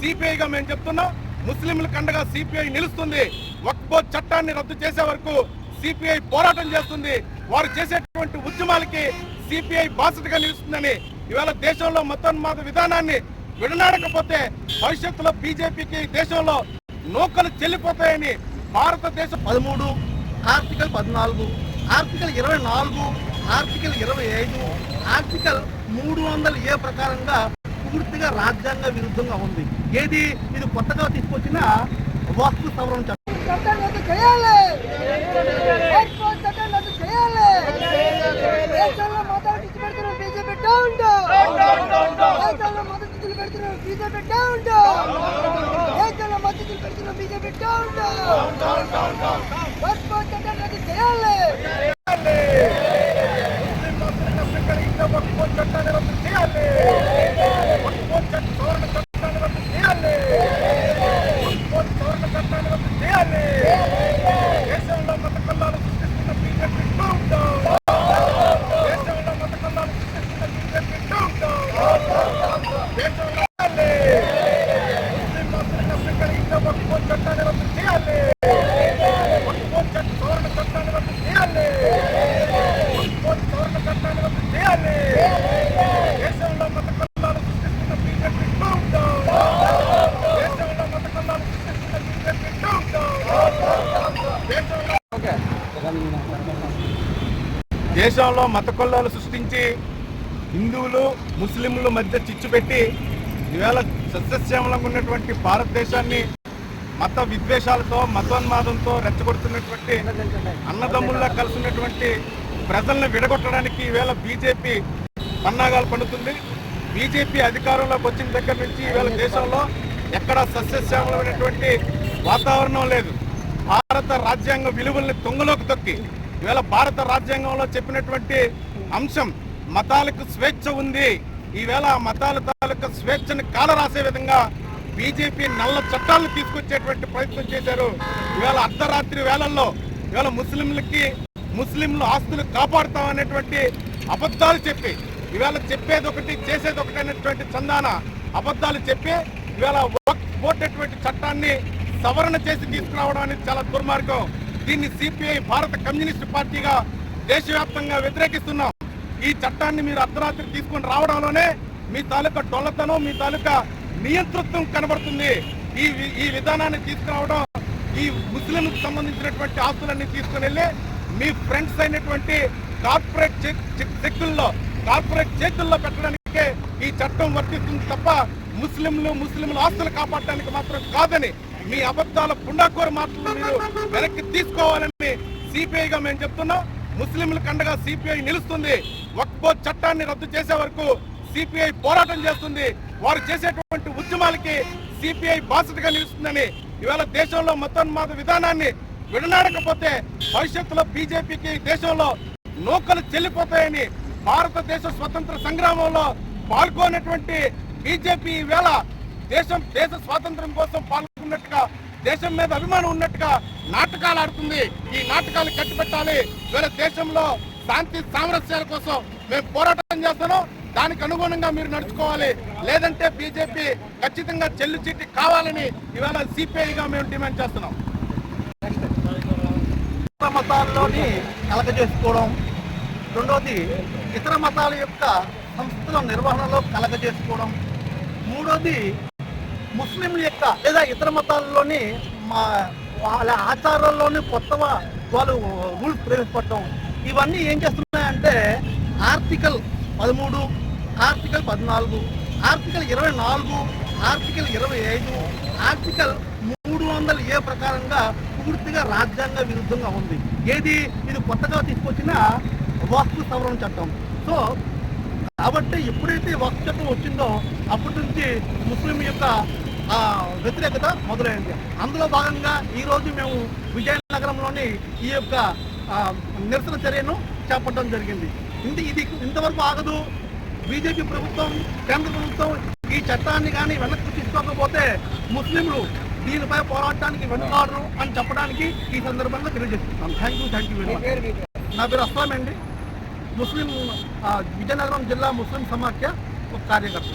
సిపిఐగా మేము చెప్తున్నాం. ముస్లింల కండగా సిపిఐ నిలుస్తుంది. వక్బో చట్టాన్ని రద్దు చేసే వరకు సిపిఐ పోరాటం చేస్తుంది. వారు చేసేటువంటి ఉద్యమాలకి సిపిఐ బాసటగా నిలుస్తుందని ఇవాళ దేశంలో మతోన్మాద విధానాన్ని విడనాడకపోతే భవిష్యత్తులో బీజేపీకి దేశంలో నూకలు చెల్లిపోతాయని భారతదేశం పదమూడు ఆర్టికల్ పద్నాలుగు ఆర్టికల్ ఇరవై నాలుగు ఆర్టికల్ ఇరవై ఐదు ఆర్టికల్ మూడు వందల ఏ ప్రకారంగా పూర్తిగా రాజ్యాంగ విరుద్ధంగా ఉంది. ఏది ఇది కొత్తగా తీసుకొచ్చిన వాస్తు సవరణ చట్టం చట్టాన్ని రద్దు చేయాలి చేయాలి చేయాలి ముస్లిం చట్టాన్ని రద్దు చేయాలి. Oh, దేశంలో మత కొల్లాలు సృష్టించి హిందువులు ముస్లింలు మధ్య చిచ్చు పెట్టి ఈవేళ సస్యశ్యామలంగా ఉన్నటువంటి భారతదేశాన్ని మత విద్వేషాలతో మతోన్మాదంతో రెచ్చగొడుతున్నటువంటి అన్నదమ్ముల్లా కలుసున్నటువంటి ప్రజల్ని విడగొట్టడానికి ఈవేళ బీజేపీ పన్నాగాలు పండుతుంది. బీజేపీ అధికారంలోకి వచ్చిన దగ్గర నుంచి ఈవేళ దేశంలో ఎక్కడా సస్యశ్యామలమైనటువంటి వాతావరణం లేదు. భారత రాజ్యాంగ విలువల్ని తొంగలోకి తొక్కి ఇవాళ భారత రాజ్యాంగంలో చెప్పినటువంటి అంశం మతాలకు స్వేచ్ఛ ఉంది. ఈవేళ ఆ మతాల తాలూకా స్వేచ్ఛను కాలరాసే విధంగా బీజేపీ నల్ల చట్టాలను తీసుకొచ్చేటువంటి ప్రయత్నం చేశారు. ఇవాళ అర్ధరాత్రి వేళల్లో ఇవాళ ముస్లింలకి ముస్లింలు ఆస్తులు కాపాడుతామనేటువంటి అబద్ధాలు చెప్పి ఇవాళ చెప్పేది ఒకటి చేసేది ఒకటి అనేటువంటి చందాన అబద్ధాలు చెప్పి ఇవాళ వక్ఫ్ చట్టాన్ని సవరణ చేసి తీసుకురావడం అనేది చాలా దుర్మార్గం. దీన్ని సిపిఐ భారత కమ్యూనిస్ట్ పార్టీగా దేశవ్యాప్తంగా వ్యతిరేకిస్తున్నాం. ఈ చట్టాన్ని మీరు అర్ధరాత్రి తీసుకొని రావడంలోనే మీ తాలూకా డొల్లతనం మీ తాలూకా నియంతృత్వం కనబడుతుంది. ఈ వి- ఈ విధానాన్ని తీసుకురావడం ఈ ముస్లింలకు సంబంధించినటువంటి ఆస్తులన్నీ తీసుకుని వెళ్ళి మీ ఫ్రెండ్స్ అయినటువంటి కార్పొరేట్ చెక్- చెక్- కార్పొరేట్ చేతుల్లో పెట్టడానికే ఈ చట్టం వర్తిస్తుంది తప్ప ముస్లింలు ముస్లింల ఆస్తులు కాపాడటానికి మాత్రం కాదని మీ అబద్ధాల పుండాకోర మాటలు మీరు వెనక్కి తీసుకోవాలని సిపిఐగా మేము చెప్తున్నాం. ముస్లింలకు కండగా సిపిఐ నిలుస్తుంది. వక్బో చట్టాన్ని రద్దు చేసే వరకు సిపిఐ పోరాటం చేస్తుంది. వారు చేసేటువంటి ఉద్యమాలకి సిపిఐ బాసటగా నిలుస్తుందని ఇవాళ దేశంలో మతోన్మాద విధానాన్ని విడనాడకపోతే భవిష్యత్తులో బీజేపీకి దేశంలో నూకలు చెల్లిపోతాయని భారతదేశ స్వతంత్ర సంగ్రామంలో పాల్గొనేటువంటి బీజేపీ ఈవేళ దేశం దేశ స్వాతంత్రం కోసం ఉన్నట్టుగా దేశం మీద అభిమానం ఉన్నట్టుగా నాటకాలు ఆడుతుంది. ఈ నాటకాలు కట్టిపెట్టాలి. వేరే దేశంలో శాంతి సామరస్యాల కోసం మేము పోరాటం చేస్తున్నాం దానికి అనుగుణంగా మీరు నడుచుకోవాలి. లేదంటే బీజేపీ ఖచ్చితంగా చెల్లు చీటి కావాలని ఇవాళ సిపిఐగా మేము డిమాండ్ చేస్తున్నాం. ఇతర మతాల్లోని కలగజేసుకోవడం రెండోది ఇతర మతాల యొక్క సంస్థల నిర్వహణలో కలగజేసుకోవడం మూడోది ముస్లింల యొక్క లేదా ఇతర మతాల్లోని మా వాళ్ళ ఆచారాల్లోని కొత్తగా వాళ్ళు రూల్స్ ప్రవేశపెట్టడం. ఇవన్నీ ఏం చేస్తున్నాయంటే ఆర్టికల్ పదమూడు ఆర్టికల్ పద్నాలుగు ఆర్టికల్ ఇరవై నాలుగు ఆర్టికల్ ఇరవై ఐదు ఆర్టికల్ మూడు వందల ఏ ప్రకారంగా పూర్తిగా రాజ్యాంగ విరుద్ధంగా ఉంది. ఏది? ఇది కొత్తగా తీసుకొచ్చిన వాస్తు సవరణ చట్టం. సో కాబట్టి ఎప్పుడైతే వస్తు చట్టం వచ్చిందో అప్పటి నుంచి ముస్లిం యొక్క వ్యతిరేకత మొదలైంది. అందులో భాగంగా ఈ రోజు మేము విజయనగరంలోని ఈ యొక్క ఆ, నిరసన చర్యను చేపట్టడం జరిగింది. ఇది ఇది ఇంతవరకు ఆగదు. బీజేపీ ప్రభుత్వం కేంద్ర ప్రభుత్వం ఈ చట్టాన్ని కానీ వెనక్కి తీసుకోకపోతే ముస్లింలు దీనిపై పోరాటానికి వెనుకాడరు అని చెప్పడానికి ఈ సందర్భంగా తెలియజేస్తున్నాను థ్యాంక్ యూ థ్యాంక్ యూ నా పేరు అస్లాం అండి. ముస్లిం ఆ, విజయనగరం జిల్లా ముస్లిం సమాఖ్య ఒక కార్యకర్త.